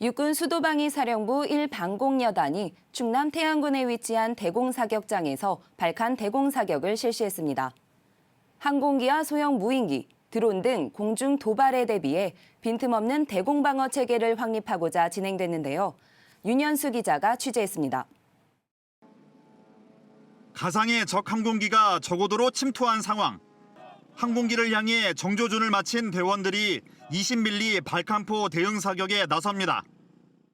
육군 수도방위 사령부 1방공여단이 충남 태안군에 위치한 대공사격장에서 발칸 대공사격을 실시했습니다. 항공기와 소형 무인기, 드론 등 공중 도발에 대비해 빈틈없는 대공방어 체계를 확립하고자 진행됐는데요. 윤현수 기자가 취재했습니다. 가상의 적 항공기가 저고도로 침투한 상황. 항공기를 향해 정조준을 마친 대원들이 20밀리 발칸포 대응 사격에 나섭니다.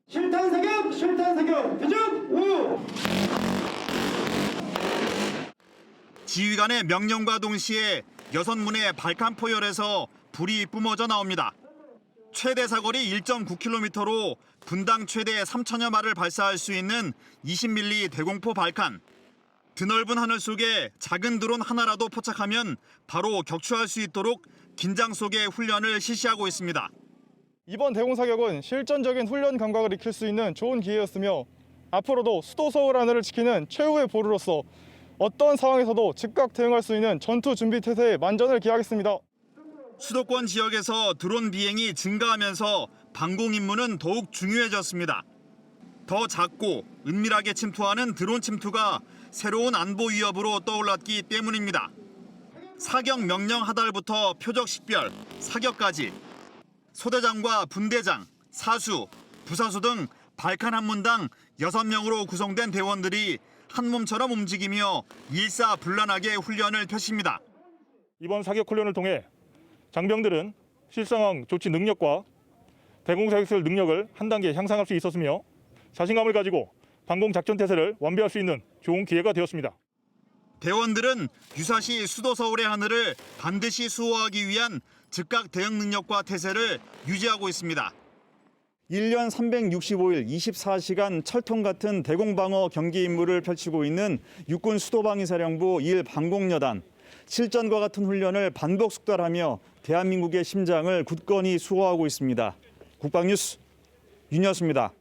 실탄 사격, 실탄 사격, 대전 우. 지휘관의 명령과 동시에 여섯 문의 발칸포열에서 불이 뿜어져 나옵니다. 최대 사거리 1.9km로 분당 최대 3천여 발을 발사할 수 있는 20밀리 대공포 발칸. 드넓은 하늘 속에 작은 드론 하나라도 포착하면 바로 격추할 수 있도록 긴장 속의 훈련을 실시하고 있습니다. 이번 대공 사격은 실전적인 훈련 감각을 익힐 수 있는 좋은 기회였으며 앞으로도 수도 서울 하늘을 지키는 최후의 보루로서 어떤 상황에서도 즉각 대응할 수 있는 전투 준비 태세에 만전을 기하겠습니다. 수도권 지역에서 드론 비행이 증가하면서 방공 임무는 더욱 중요해졌습니다. 더 작고 은밀하게 침투하는 드론 침투가 새로운 안보 위협으로 떠올랐기 때문입니다. 사격 명령 하달부터 표적 식별, 사격까지 소대장과 분대장, 사수, 부사수 등 발칸 한 문당 6명으로 구성된 대원들이 한 몸처럼 움직이며 일사불란하게 훈련을 펼칩니다. 이번 사격 훈련을 통해 장병들은 실상황 조치 능력과 대공 사격술 능력을 한 단계 향상할 수 있었으며 자신감을 가지고 방공 작전 태세를 완비할 수 있는 좋은 기회가 되었습니다. 대원들은 유사시 수도 서울의 하늘을 반드시 수호하기 위한 즉각 대응 능력과 태세를 유지하고 있습니다. 1년 365일 24시간 철통 같은 대공방어 경기 임무를 펼치고 있는 육군 수도방위사령부 1방공여단. 실전과 같은 훈련을 반복 숙달하며 대한민국의 심장을 굳건히 수호하고 있습니다. 국방뉴스 윤여수입니다.